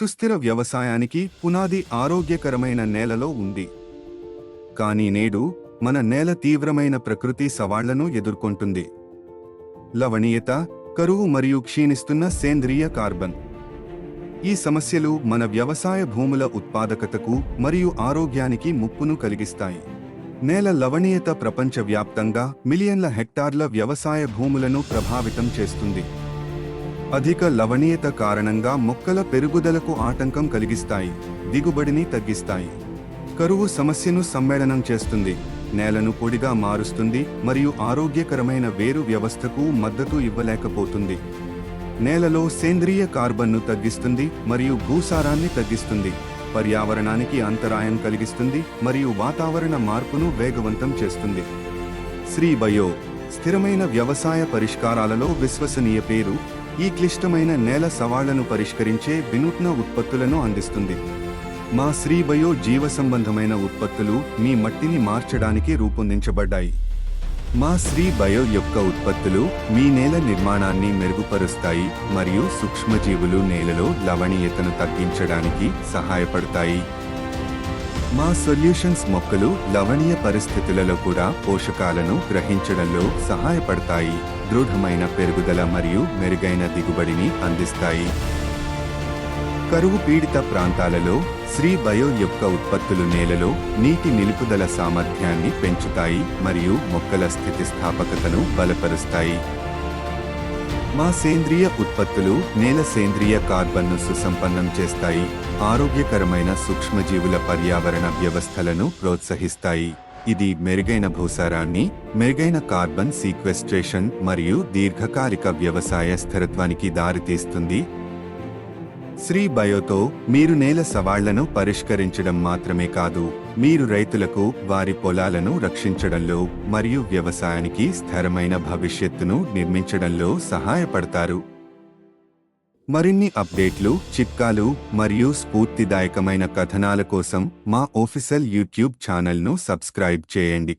సుస్థిర వ్యవసాయానికి పునాది ఆరోగ్యకరమైన నేలలో ఉంది. కానీ నేడు మన నేల తీవ్రమైన ప్రకృతి సవాళ్ళను ఎదుర్కొంటుంది. లవణీయత కరువు మరియు క్షీణిస్తున్న సేంద్రియ కార్బన్. ఈ సమస్యలు మన వ్యవసాయ భూముల ఉత్పాదకతకు మరియు ఆరోగ్యానికి ముప్పును కలిగిస్తాయి. నేల లవణీయత ప్రపంచవ్యాప్తంగా మిలియన్ల హెక్టార్ల వ్యవసాయ భూములను ప్రభావితం చేస్తుంది. అధిక లవణీయత కారణంగా మొక్కల పెరుగుదలకు ఆటంకం కలిగిస్తాయి దిగుబడిని తగ్గిస్తాయి. కరువు సమస్యను సమ్మేళనం చేస్తుంది నేలను పొడిగా మారుస్తుంది మరియు ఆరోగ్యకరమైన వేరు వ్యవస్థకు మద్దతు ఇవ్వలేకపోతుంది. నేలలో సేంద్రియ కార్బన్ను తగ్గిస్తుంది మరియు భూసారాన్ని తగ్గిస్తుంది పర్యావరణానికి అంతరాయం కలిగిస్తుంది మరియు వాతావరణ మార్పును వేగవంతం చేస్తుంది. శ్రీ బయో స్థిరమైన వ్యవసాయ పరిష్కారాలలో విశ్వసనీయ పేరు ఈ క్లిష్టమైన నేల సవాళ్ళను పరిష్కరించే వినూత్న ఉత్పత్తులను అందిస్తుంది. మా శ్రీ బయో జీవ సంబంధమైన ఉత్పత్తులు మీ మట్టిని మార్చడానికి రూపొందించబడ్డాయి. మా శ్రీ బయో యొక్క ఉత్పత్తులు మీ నేల నిర్మాణాన్ని మెరుగుపరుస్తాయి మరియు సూక్ష్మజీవులు నేలలో లవణీయతను తగ్గించడానికి సహాయపడతాయి. మా సొల్యూషన్స్ మొక్కలు లవణీయ పరిస్థితులలో కూడా పోషకాలను గ్రహించడంలో సహాయపడతాయి. దృఢమైన పెరుగుదల మరియు మెరుగైన దిగుబడిని అందిస్తాయి. కరువు పీడిత ప్రాంతాలలో శ్రీ బయో యొక్క ఉత్పత్తులు నేలలో నీటి నిలుపుదల సామర్థ్యాన్ని పెంచుతాయి మరియు మొక్కల స్థితిస్థాపకతను బలపరుస్తాయి. మా సేంద్రియ ఉత్పత్తులు నేల సేంద్రియ కార్బన్ను సుసంపన్నం చేస్తాయి ఆరోగ్యకరమైన సూక్ష్మజీవుల పర్యావరణ వ్యవస్థలను ప్రోత్సహిస్తాయి. ఇది మెరుగైన భూసారాన్ని మెరుగైన కార్బన్ సీక్వెస్ట్రేషన్ మరియు దీర్ఘకాలిక వ్యవసాయ స్థిరత్వానికి దారితీస్తుంది శ్రీ బయోతో మీరు నేల సవాళ్ళను పరిష్కరించడం మాత్రమే కాదు మీరు రైతులకు వారి పొలాలను రక్షించడంలో మరియు వ్యవసాయానికి స్థిరమైన భవిష్యత్తును నిర్మించడంలో సహాయపడతారు. మరిన్ని అప్డేట్లు చిట్కాలు మరియు స్ఫూర్తిదాయకమైన కథనాల కోసం మా ఆఫీసల్ యూట్యూబ్ ఛానల్ను సబ్స్క్రైబ్ చేయండి.